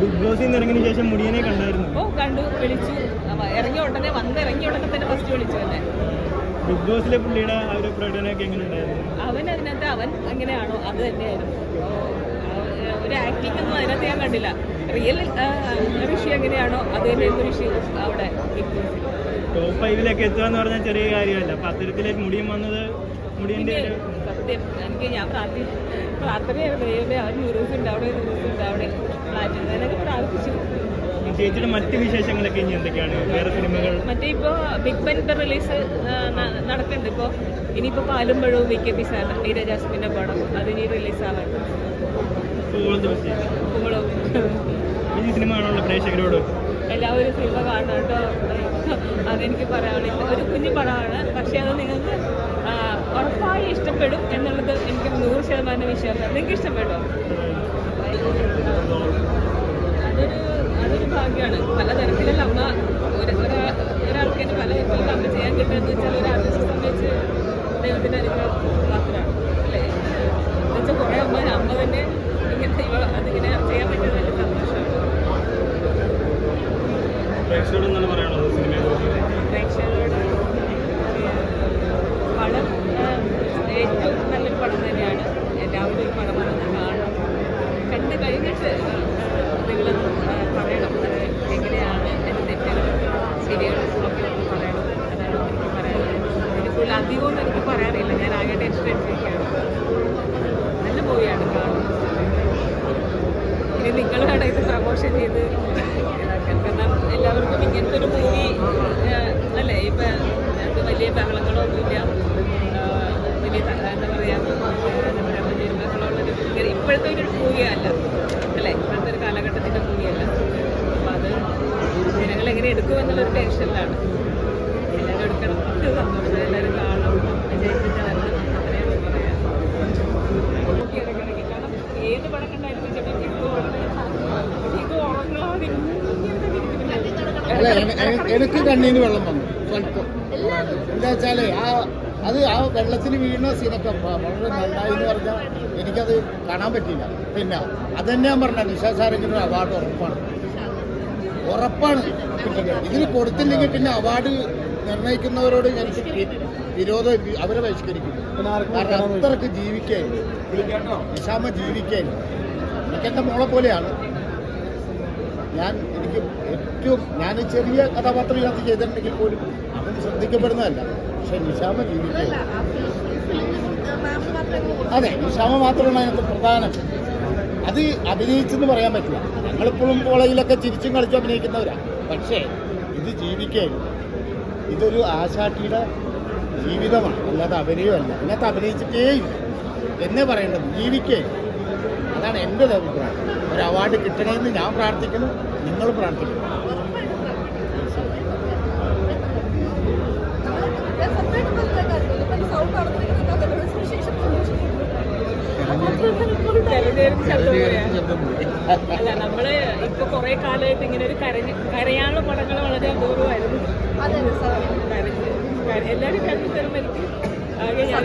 Big ബോസിൽ നിന്ന് ഇറങ്ങിയതിന് ശേഷം മുടിയനെ കണ്ടായിരുന്നു. ഓ കണ്ടു വിളിച്ചു. ഇറങ്ങിയ ഉടനെ വന്ന് ഇറങ്ങിയ ഉടനെ തന്നെ ഫസ്റ്റ് വിളിച്ചു തന്നെ. ബിഗ് ബോസിലെ പുള്ളിയുടെ ആ ഒരു പ്രകടനമൊക്കെ എങ്ങനെ ഉണ്ടായിരുന്നു അവൻ അതിനകത്ത് അവൻ അങ്ങനെയാണോ? അത് തന്നെയായിരുന്നു. ഒരു ആക്ടിംഗ് ഒന്നും അതിനകത്ത് ഞാൻ കണ്ടില്ല. റിയൽ ഋഷി എങ്ങനെയാണോ അത് തന്നെയായിരുന്നു ഋഷി അവിടെ. ബിഗ് ബോസിൽ ടോപ്പ് ഫൈവിലൊക്കെ എത്തുക എന്ന് പറഞ്ഞാൽ ചെറിയ കാര്യമല്ല. അപ്പൊ അത്തരത്തിലേക്ക് മുടിയും വന്നത് മുടിയന്റെ സത്യം. എനിക്ക് ഞാൻ പ്രാർത്ഥി പ്രാർത്ഥനയായിരുന്നു. ദൈവമേ അവൻ പ്രാർത്ഥിച്ചു. ചേച്ചിയുടെ മറ്റ് വിശേഷങ്ങളൊക്കെ ഇനി എന്തൊക്കെയാണ്? വേറെ സിനിമകൾ? മറ്റേ ഇപ്പോ ബിഗ് ബൻ ഇപ്പം റിലീസ് നടക്കുന്നുണ്ട്. ഇപ്പോൾ ഇനിയിപ്പോൾ പാലും പഴവും V K P sir Neera ജാസ്മിന്റെ പടം. അതിനി റിലീസ് ഈ സിനിമ കാണാനുള്ള പ്രേക്ഷകരോട്? എല്ലാവരും സിനിമ കാണണം കേട്ടോ. അതെനിക്ക് പറയാനുള്ളത്. ഒരു കുഞ്ഞു പടമാണ്. പക്ഷേ അത് നിങ്ങൾക്ക് ഉറപ്പായി ഇഷ്ടപ്പെടും എന്നുള്ളത് എനിക്ക് നൂറ് ശതമാനം വിശ്വാസം. നിങ്ങൾക്ക് ഇഷ്ടപ്പെടും അതൊരു അതൊരു ഭാഗ്യമാണ്. പല തരത്തിലുള്ള അമ്മ ഒരു ഒരാ- ഒരാൾക്ക് തന്നെ പല തരത്തിലുള്ള അമ്മ ചെയ്യാൻ കിട്ടുന്നത് വെച്ചാൽ ഒരു ആർട്ടിസ്റ്റ് സംബന്ധിച്ച് ദൈവത്തിന്റെ അനുഗ്രഹം മാത്രമാണ്. അല്ലേ? എന്നുവെച്ചാൽ കുറേ അമ്മ അമ്മ തന്നെ ഇങ്ങനെ ഇവ അതിങ്ങനെ ചെയ്യാൻ പറ്റുന്നത് വലിയ സന്തോഷമാണ് പ്രേക്ഷകരോട് എന്താണ് പറയാനുള്ളത് സിനിമയെ പ്രേക്ഷകരോട് പടം ഏറ്റവും നല്ലൊരു പടം തന്നെയാണ് എല്ലാവരും ഈ പടം വന്ന് കാണണം കണ്ട് പറയണം എങ്ങനെയാണ് എന്റെ തെറ്റുകളും ശരികളും ഒക്കെ പറയണം അതാണ് എനിക്ക് പറയാനുള്ളത് കൂടുതൽ അധികമൊന്നും എനിക്ക് ഞാൻ ആകെ ടെൻഷൻ അടിച്ചിരിക്കുകയാണ് നല്ല മൂവിയാണ് കാണുന്നത് ഇനി നിങ്ങളാണ് ഇത് പ്രമോഷൻ ചെയ്ത് ഇതാക്കാൻ. കാരണം എല്ലാവർക്കും ഇങ്ങനത്തെ ഒരു മൂവി അല്ലേ? ഇപ്പം അത് വലിയ ബഹളങ്ങളൊന്നുമില്ല. വലിയ എന്താ പറയുക എന്താ പറയുക വലിയ ബഹളമുള്ളൊരു ഇപ്പോഴത്തെ ഒരു മൂവിയല്ല അല്ലേ. ഇപ്പോഴത്തെ ഒരു കാലഘട്ടത്തിന്റെ മൂവിയല്ല അപ്പം അത് ജനങ്ങൾ എങ്ങനെ എടുക്കും എന്നുള്ളൊരു ടെൻഷനിലാണ് എല്ലാവരും എടുക്കണം. സന്തോഷം എല്ലാവരും കാണണം. വിജയിപ്പിച്ചാൽ അങ്ങനെയാണ് പറയാം ഏത് പടം കണ്ടാലും ചിലപ്പോൾ ഇപ്പൊ ഇപ്പൊ ഉറങ്ങാതെ അല്ല എന- എന- എനിക്ക് കണ്ണീന് വെള്ളം വന്നു സ്വല്പം. എന്താ വെച്ചാൽ ആ അത് ആ വെള്ളത്തിൽ വീണ സീനൊക്കെ വളരെ നന്നായി എന്ന് പറഞ്ഞാൽ എനിക്കത് കാണാൻ പറ്റിയില്ല. പിന്നെ അത് തന്നെ ഞാൻ പറഞ്ഞ നിഷാ സാറിന് ഒരു അവാർഡ് ഉറപ്പാണ്. ഉറപ്പാണ് കിട്ടുന്നത്. ഇതിന് കൊടുത്തില്ലെങ്കിൽ പിന്നെ അവാർഡ് നിർണയിക്കുന്നവരോട് എനിക്ക് വിരോധം അവരെ ബഹിഷ്കരിക്കും കാരണം അത്രയ്ക്ക് ജീവിക്കാൻ നിഷാമ ജീവിക്കാൻ. എനിക്കെന്റെ മോളെ പോലെയാണ്. ഞാൻ എനിക്ക് ഏറ്റവും ഞാൻ ചെറിയ കഥാപാത്രം ഇതിനകത്ത് ചെയ്തിട്ടുണ്ടെങ്കിൽ പോലും അതൊന്നും ശ്രദ്ധിക്കപ്പെടുന്നതല്ല. പക്ഷെ നിഷാമ ജീവിക്കുക അതെ നിഷാമ മാത്രമാണ് അതിനകത്ത് പ്രധാനം. അത് അഭിനയിച്ചെന്ന് പറയാൻ പറ്റില്ല. ഞങ്ങളിപ്പോഴും കോളേജിലൊക്കെ ചിരിച്ചും കളിച്ചും അഭിനയിക്കുന്നവരാണ് പക്ഷേ ഇത് ജീവിക്കുകയാണ് ഇതൊരു ആശാട്ടിയുടെ ജീവിതമാണ്. അല്ലാതെ അഭിനയമല്ല. അതിനകത്ത് അഭിനയിച്ചിട്ടേ എന്നേ പറയേണ്ടത് ജീവിക്കേ അതാണ് എന്റെ ഒരു അഭിപ്രായം. ഒരു അവാർഡ് കിട്ടണമെന്ന് ഞാൻ പ്രാർത്ഥിക്കുന്നു നിങ്ങൾ പ്രാർത്ഥിക്കുന്നു. അല്ല നമ്മൾ ഇപ്പൊ കൊറേ കാലമായിട്ട് ഇങ്ങനെ ഒരു കരഞ്ഞ് കരയാനുള്ള പടങ്ങൾ വളരെ അപൂർവമായിരുന്നു എല്ലാരും കരഞ്ഞു തരുമ്പോ എനിക്ക് ആകെ ഞാൻ